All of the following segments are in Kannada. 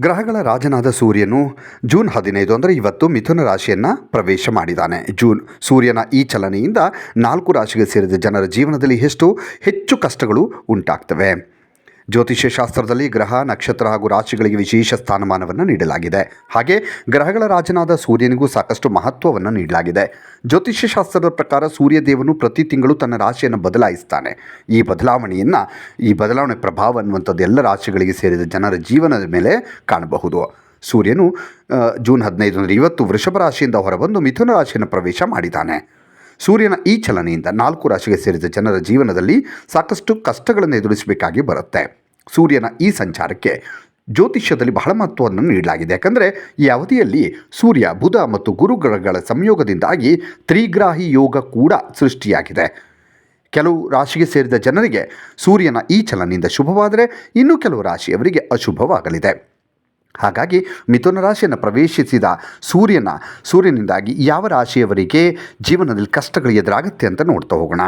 ಗ್ರಹಗಳ ರಾಜನಾದ ಸೂರ್ಯನು ಜೂನ್ ಹದಿನೈದು ಅಂದರೆ ಇವತ್ತು ಮಿಥುನ ರಾಶಿಯನ್ನು ಪ್ರವೇಶ ಮಾಡಿದ್ದಾನೆ. ಜೂನ್ ಸೂರ್ಯನ ಈ ಚಲನೆಯಿಂದ ನಾಲ್ಕು ರಾಶಿಗೆ ಸೇರಿದ ಜನರ ಜೀವನದಲ್ಲಿ ಎಷ್ಟು ಹೆಚ್ಚು ಕಷ್ಟಗಳು ಉಂಟಾಗ್ತವೆ. ಜ್ಯೋತಿಷ್ಯ ಶಾಸ್ತ್ರದಲ್ಲಿ ಗ್ರಹ, ನಕ್ಷತ್ರ ಹಾಗೂ ರಾಶಿಗಳಿಗೆ ವಿಶೇಷ ಸ್ಥಾನಮಾನವನ್ನು ನೀಡಲಾಗಿದೆ. ಹಾಗೆ ಗ್ರಹಗಳ ರಾಜನಾದ ಸೂರ್ಯನಿಗೂ ಸಾಕಷ್ಟು ಮಹತ್ವವನ್ನು ನೀಡಲಾಗಿದೆ. ಜ್ಯೋತಿಷ್ಯ ಶಾಸ್ತ್ರದ ಪ್ರಕಾರ ಸೂರ್ಯ ದೇವನು ಪ್ರತಿ ತಿಂಗಳು ತನ್ನ ರಾಶಿಯನ್ನು ಬದಲಾಯಿಸ್ತಾನೆ. ಈ ಬದಲಾವಣೆಯನ್ನು, ಈ ಬದಲಾವಣೆ ಪ್ರಭಾವ ಅನ್ನುವಂಥದ್ದು ಎಲ್ಲ ರಾಶಿಗಳಿಗೆ ಸೇರಿದ ಜನರ ಜೀವನದ ಮೇಲೆ ಕಾಣಬಹುದು. ಸೂರ್ಯನು ಜೂನ್ ಹದಿನೈದು ಅಂದರೆ ಇವತ್ತು ವೃಷಭ ರಾಶಿಯಿಂದ ಹೊರಬಂದು ಮಿಥುನ ರಾಶಿಯನ್ನು ಪ್ರವೇಶ ಮಾಡಿದ್ದಾನೆ. ಸೂರ್ಯನ ಈ ಚಲನೆಯಿಂದ ನಾಲ್ಕು ರಾಶಿಗೆ ಸೇರಿದ ಜನರ ಜೀವನದಲ್ಲಿ ಸಾಕಷ್ಟು ಕಷ್ಟಗಳನ್ನು ಎದುರಿಸಬೇಕಾಗಿ ಬರುತ್ತೆ. ಸೂರ್ಯನ ಈ ಸಂಚಾರಕ್ಕೆ ಜ್ಯೋತಿಷ್ಯದಲ್ಲಿ ಬಹಳ ಮಹತ್ವವನ್ನು ನೀಡಲಾಗಿದೆ. ಯಾಕಂದರೆ ಈ ಅವಧಿಯಲ್ಲಿ ಸೂರ್ಯ, ಬುಧ ಮತ್ತು ಗುರುಗ್ರಹಗಳ ಸಂಯೋಗದಿಂದಾಗಿ ತ್ರಿಗ್ರಾಹಿ ಯೋಗ ಕೂಡ ಸೃಷ್ಟಿಯಾಗಿದೆ. ಕೆಲವು ರಾಶಿಗೆ ಸೇರಿದ ಜನರಿಗೆ ಸೂರ್ಯನ ಈ ಚಲನೆಯಿಂದ ಶುಭವಾದರೆ ಇನ್ನು ಕೆಲವು ರಾಶಿಯವರಿಗೆ ಅಶುಭವಾಗಲಿದೆ. ಹಾಗಾಗಿ ಮಿಥುನ ರಾಶಿಯನ್ನು ಪ್ರವೇಶಿಸಿದ ಸೂರ್ಯನ, ಸೂರ್ಯನಿಂದಾಗಿ ಯಾವ ರಾಶಿಯವರಿಗೆ ಜೀವನದಲ್ಲಿ ಕಷ್ಟಗಳು ಎದುರಾಗುತ್ತೆ ಅಂತ ನೋಡ್ತಾ ಹೋಗೋಣ.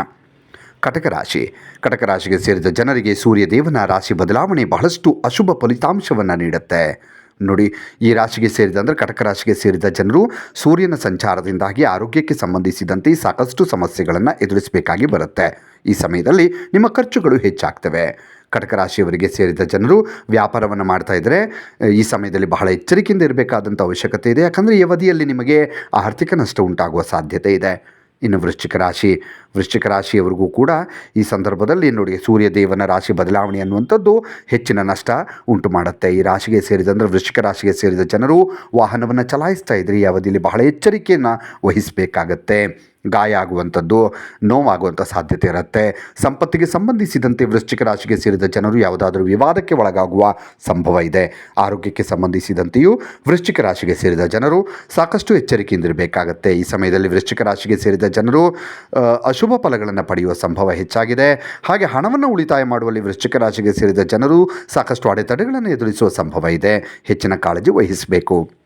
ಕಟಕ ರಾಶಿ, ಕಟಕ ರಾಶಿಗೆ ಸೇರಿದ ಜನರಿಗೆ ಸೂರ್ಯ ದೇವನ ರಾಶಿ ಬದಲಾವಣೆ ಬಹಳಷ್ಟು ಅಶುಭ ಫಲಿತಾಂಶವನ್ನು ನೀಡುತ್ತೆ. ನೋಡಿ, ಈ ರಾಶಿಗೆ ಸೇರಿದ ಅಂದರೆ ಕಟಕ ರಾಶಿಗೆ ಸೇರಿದ ಜನರು ಸೂರ್ಯನ ಸಂಚಾರದಿಂದಾಗಿ ಆರೋಗ್ಯಕ್ಕೆ ಸಂಬಂಧಿಸಿದಂತೆ ಸಾಕಷ್ಟು ಸಮಸ್ಯೆಗಳನ್ನು ಎದುರಿಸಬೇಕಾಗಿ ಬರುತ್ತೆ. ಈ ಸಮಯದಲ್ಲಿ ನಿಮ್ಮ ಖರ್ಚುಗಳು ಹೆಚ್ಚಾಗ್ತವೆ. ಕಟಕ ರಾಶಿಯವರಿಗೆ ಸೇರಿದ ಜನರು ವ್ಯಾಪಾರವನ್ನು ಮಾಡ್ತಾ ಇದ್ದರೆ. ಈ ಸಮಯದಲ್ಲಿ ಬಹಳ ಎಚ್ಚರಿಕೆಯಿಂದ ಇರಬೇಕಾದಂಥ ಅವಶ್ಯಕತೆ ಇದೆ. ಯಾಕಂದರೆ ಈ ಅವಧಿಯಲ್ಲಿ ನಿಮಗೆ ಆರ್ಥಿಕ ನಷ್ಟ ಉಂಟಾಗುವ ಸಾಧ್ಯತೆ ಇದೆ. ಇನ್ನು ವೃಶ್ಚಿಕ ರಾಶಿ, ವೃಶ್ಚಿಕ ರಾಶಿಯವರಿಗೂ ಕೂಡ ಈ ಸಂದರ್ಭದಲ್ಲಿ ನೋಡಿ ಸೂರ್ಯ ದೇವನ ರಾಶಿ ಬದಲಾವಣೆ ಅನ್ನುವಂಥದ್ದು ಹೆಚ್ಚಿನ ನಷ್ಟ ಉಂಟು ಮಾಡುತ್ತೆ. ಈ ರಾಶಿಗೆ ಸೇರಿದಂದರೆ ವೃಶ್ಚಿಕ ರಾಶಿಗೆ ಸೇರಿದ ಜನರು ವಾಹನವನ್ನು ಚಲಾಯಿಸ್ತಾ ಇದ್ದರೆ ಈ ಅವಧಿಯಲ್ಲಿ ಬಹಳ ಎಚ್ಚರಿಕೆಯನ್ನು ವಹಿಸಬೇಕಾಗತ್ತೆ. ಗಾಯ ಆಗುವಂಥದ್ದು ನೋವಾಗುವಂಥ ಸಾಧ್ಯತೆ ಇರುತ್ತೆ. ಸಂಪತ್ತಿಗೆ ಸಂಬಂಧಿಸಿದಂತೆ ವೃಶ್ಚಿಕ ರಾಶಿಗೆ ಸೇರಿದ ಜನರು ಯಾವುದಾದರೂ ವಿವಾದಕ್ಕೆ ಒಳಗಾಗುವ ಸಂಭವ ಇದೆ. ಆರೋಗ್ಯಕ್ಕೆ ಸಂಬಂಧಿಸಿದಂತೆಯೂ ವೃಶ್ಚಿಕ ರಾಶಿಗೆ ಸೇರಿದ ಜನರು ಸಾಕಷ್ಟು ಎಚ್ಚರಿಕೆಯಿಂದ ಇರಬೇಕಾಗತ್ತೆ ಈ ಸಮಯದಲ್ಲಿ ವೃಶ್ಚಿಕ ರಾಶಿಗೆ ಸೇರಿದ ಜನರು ಅಶುಭ ಫಲಗಳನ್ನು ಪಡೆಯುವ ಸಂಭವ ಹೆಚ್ಚಾಗಿದೆ. ಹಾಗೆ ಹಣವನ್ನು ಉಳಿತಾಯ ಮಾಡುವಲ್ಲಿ ವೃಶ್ಚಿಕ ರಾಶಿಗೆ ಸೇರಿದ ಜನರು ಸಾಕಷ್ಟು ಅಡೆತಡೆಗಳನ್ನು ಎದುರಿಸುವ ಸಂಭವ ಇದೆ. ಹೆಚ್ಚಿನ ಕಾಳಜಿ ವಹಿಸಬೇಕು.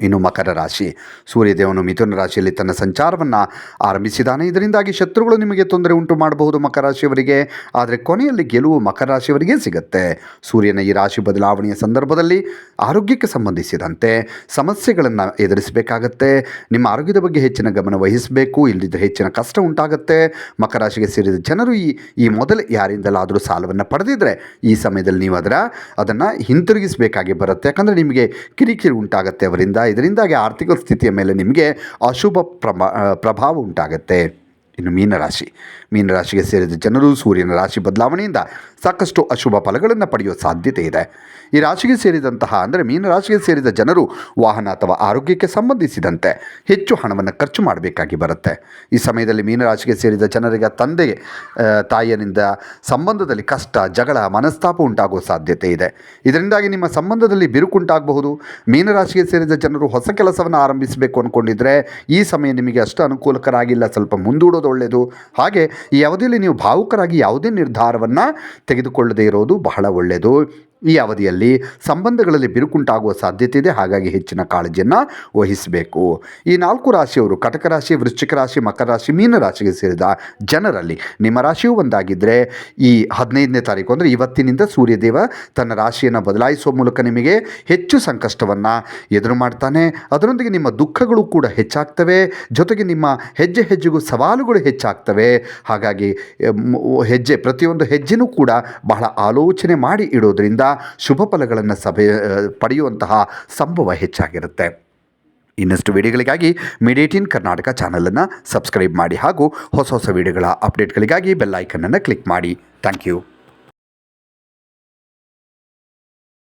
ಇನ್ನು ಮಕರ ರಾಶಿ. ಸೂರ್ಯದೇವನು ಮಿಥುನ ರಾಶಿಯಲ್ಲಿ ತನ್ನ ಸಂಚಾರವನ್ನು ಆರಂಭಿಸಿದ್ದಾನೆ. ಇದರಿಂದಾಗಿ ಶತ್ರುಗಳು ನಿಮಗೆ ತೊಂದರೆ ಉಂಟು ಮಾಡಬಹುದು ಮಕರ ರಾಶಿಯವರಿಗೆ. ಆದರೆ ಕೊನೆಯಲ್ಲಿ ಗೆಲುವು ಮಕರ ರಾಶಿಯವರಿಗೆ ಸಿಗುತ್ತೆ. ಸೂರ್ಯನ ಈ ರಾಶಿ ಬದಲಾವಣೆಯ ಸಂದರ್ಭದಲ್ಲಿ ಆರೋಗ್ಯಕ್ಕೆ ಸಂಬಂಧಿಸಿದಂತೆ ಸಮಸ್ಯೆಗಳನ್ನು ಎದುರಿಸಬೇಕಾಗತ್ತೆ. ನಿಮ್ಮ ಆರೋಗ್ಯದ ಬಗ್ಗೆ ಹೆಚ್ಚಿನ ಗಮನ ವಹಿಸಬೇಕು. ಇಲ್ಲದಿದ್ದರೆ ಹೆಚ್ಚಿನ ಕಷ್ಟ ಉಂಟಾಗುತ್ತೆ. ಮಕರ ರಾಶಿಗೆ ಸೇರಿದ ಜನರು ಈ ಈ ಮೊದಲು ಯಾರಿಂದಲಾದರೂ ಸಾಲವನ್ನು ಪಡೆದಿದ್ದರೆ ಈ ಸಮಯದಲ್ಲಿ ನೀವು ಅದರ, ಅದನ್ನು ಹಿಂತಿರುಗಿಸಬೇಕಾಗಿ ಬರುತ್ತೆ. ಯಾಕಂದರೆ ನಿಮಗೆ ಕಿರಿಕಿರಿ ಉಂಟಾಗುತ್ತೆ ಅವರಿಂದ. ಇದರಿಂದಾಗಿ ಆರ್ಥಿಕ ಸ್ಥಿತಿಯ ಮೇಲೆ ನಿಮಗೆ ಅಶುಭ ಪ್ರಭಾ ಪ್ರಭಾವ ಉಂಟಾಗುತ್ತೆ. ಇನ್ನು ಮೀನರಾಶಿ ಮೀನರಾಶಿಗೆ ಸೇರಿದ ಜನರು ಸೂರ್ಯನ ರಾಶಿ ಬದಲಾವಣೆಯಿಂದ ಸಾಕಷ್ಟು ಅಶುಭ ಫಲಗಳನ್ನು ಪಡೆಯುವ ಸಾಧ್ಯತೆ ಇದೆ. ಈ ರಾಶಿಗೆ ಸೇರಿದಂತಹ, ಅಂದರೆ ಮೀನರಾಶಿಗೆ ಸೇರಿದ ಜನರು ವಾಹನ ಅಥವಾ ಆರೋಗ್ಯಕ್ಕೆ ಸಂಬಂಧಿಸಿದಂತೆ ಹೆಚ್ಚು ಹಣವನ್ನು ಖರ್ಚು ಮಾಡಬೇಕಾಗಿ ಬರುತ್ತೆ. ಈ ಸಮಯದಲ್ಲಿ ಮೀನರಾಶಿಗೆ ಸೇರಿದ ಜನರಿಗೆ ತಂದೆ ತಾಯಿಯನಿಂದ ಸಂಬಂಧದಲ್ಲಿ ಕಷ್ಟ, ಜಗಳ, ಮನಸ್ತಾಪ ಉಂಟಾಗುವ ಸಾಧ್ಯತೆ ಇದೆ. ಇದರಿಂದಾಗಿ ನಿಮ್ಮ ಸಂಬಂಧದಲ್ಲಿ ಬಿರುಕುಂಟಾಗಬಹುದು ಮೀನರಾಶಿಗೆ ಸೇರಿದ ಜನರು ಹೊಸ ಕೆಲಸವನ್ನು ಆರಂಭಿಸಬೇಕು ಅಂದ್ಕೊಂಡಿದ್ರೆ ಈ ಸಮಯ ನಿಮಗೆ ಅಷ್ಟು ಅನುಕೂಲಕರ ಆಗಿಲ್ಲ ಸ್ವಲ್ಪ ಮುಂದೂಡೋದು ಒಳ್ಳೆಯದು ಹಾಗೆ ಈ ಅವಧಿಯಲ್ಲಿ ನೀವು ಭಾವುಕರಾಗಿ ಯಾವುದೇ ನಿರ್ಧಾರವನ್ನು ತೆಗೆದುಕೊಳ್ಳದೇ ಇರೋದು ಬಹಳ ಒಳ್ಳೆಯದು ಈ ಅವಧಿಯಲ್ಲಿ ಸಂಬಂಧಗಳಲ್ಲಿ ಬಿರುಕುಂಟಾಗುವ ಸಾಧ್ಯತೆ ಇದೆ. ಹಾಗಾಗಿ ಹೆಚ್ಚಿನ ಕಾಳಜಿಯನ್ನು ವಹಿಸಬೇಕು. ಈ ನಾಲ್ಕು ರಾಶಿಯವರು ಕಟಕ ರಾಶಿ, ವೃಶ್ಚಿಕ ರಾಶಿ, ಮಕರ ರಾಶಿ, ಮೀನ ರಾಶಿಗೆ ಸೇರಿದ ಜನರಲ್ಲಿ ನಿಮ್ಮ ರಾಶಿಯು ಒಂದಾಗಿದ್ದರೆ ಈ ಹದಿನೈದನೇ ತಾರೀಕು ಅಂದರೆ ಇವತ್ತಿನಿಂದ ಸೂರ್ಯದೇವ ತನ್ನ ರಾಶಿಯನ್ನು ಬದಲಾಯಿಸುವ ಮೂಲಕ ನಿಮಗೆ ಹೆಚ್ಚು ಸಂಕಷ್ಟವನ್ನು ಎದುರು ಮಾಡ್ತಾನೆ. ಅದರೊಂದಿಗೆ ನಿಮ್ಮ ದುಃಖಗಳು ಕೂಡ ಹೆಚ್ಚಾಗ್ತವೆ. ಜೊತೆಗೆ ನಿಮ್ಮ ಹೆಜ್ಜೆ ಹೆಜ್ಜೆಗೂ ಸವಾಲುಗಳು ಹೆಚ್ಚಾಗ್ತವೆ. ಹಾಗಾಗಿ ಹೆಜ್ಜೆ, ಪ್ರತಿಯೊಂದು ಹೆಜ್ಜೆನೂ ಕೂಡ ಬಹಳ ಆಲೋಚನೆ ಮಾಡಿ ಇಡೋದ್ರಿಂದ ಶುಭ ಫಲಗಳನ್ನು ಸಭೆ ಪಡೆಯುವಂತಹ ಸಂಭವ ಹೆಚ್ಚಾಗಿರುತ್ತೆ. ಇನ್ನಷ್ಟು ವಿಡಿಯೋಗಳಿಗಾಗಿ ಮಿಡೇಟಿನ್ ಕರ್ನಾಟಕ ಚಾನಲನ್ನು ಸಬ್ಸ್ಕ್ರೈಬ್ ಮಾಡಿ ಹಾಗೂ ಹೊಸ ಹೊಸ ವಿಡಿಯೋಗಳ ಅಪ್ಡೇಟ್ಗಳಿಗಾಗಿ ಬೆಲ್ ಐಕನನ್ನು ಕ್ಲಿಕ್ ಮಾಡಿ. Thank you.